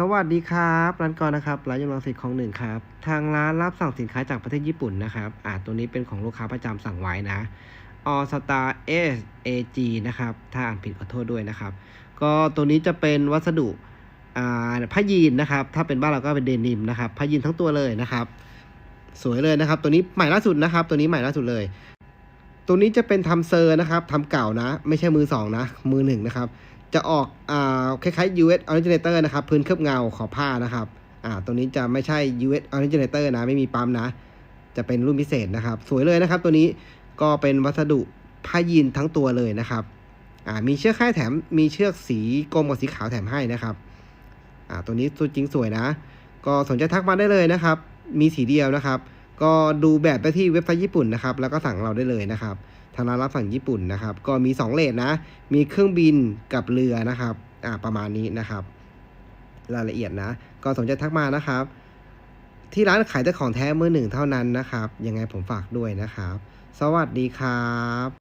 สวัสดีครับร้านกรนะครับร้านยำลังสิทธิ์ของหนึ่งครับ ทางร้านรับสั่งสินค้าจากประเทศญี่ปุ่นนะครับอ่าตัวนี้เป็นของลูกค้าประจำสั่งไว้นะออสตาเอสเอจีนะครับ ถ้าอ่านผิดขอโทษด้วยนะครับ ก็ตัวนี้จะเป็นวัสดุอ่าผ้ายีนนะครับ ถ้าเป็นบ้านเราก็เป็นเดนิมนะครับผ้ายีนทั้งตัวเลยนะครับ สวยเลยนะครับ ตัวนี้ใหม่ล่าสุดนะครับ ตัวนี้ใหม่ล่าสุดเลย ตัวนี้จะเป็นทำเซอร์นะครับทำเก่านะ ไม่ใช่มือสองนะ มือหนึ่งนะครับ จะออกอ่าคล้ายๆ US originator นะครับ พื้นเคลือบเงาขอบผ้านะครับอ่าตัวนี้จะไม่ใช่ US originator นะ ไม่มีปั๊มนะ จะเป็นรุ่นพิเศษนะครับ สวยเลยนะครับตัวนี้ก็เป็นวัสดุผ้ายีนทั้งตัวเลยนะครับอ่ามีเชือกค่ายแถมมีเชือกสีกรมกับสีขาวแถมให้นะครับอ่าตัวนี้ตัวจริงสวยนะ ก็สนใจทักมาได้เลยนะครับ มีสีเดียวนะครับ ก็ดูแบบได้ที่เว็บไซต์ญี่ปุ่นนะครับ แล้วก็สั่งเราได้เลยนะครับทางร้านรับสั่งญี่ปุ่นนะครับ ก็มี 2 เลทนะ มีเครื่องบินกับเรือนะครับ อ่า ประมาณนี้นะครับ รายละเอียดนะ ก็สนใจทักมานะครับ ที่ร้านขายแต่ของแท้มือหนึ่งเท่านั้นนะครับ ยังไงผมฝากด้วยนะครับ สวัสดีครับ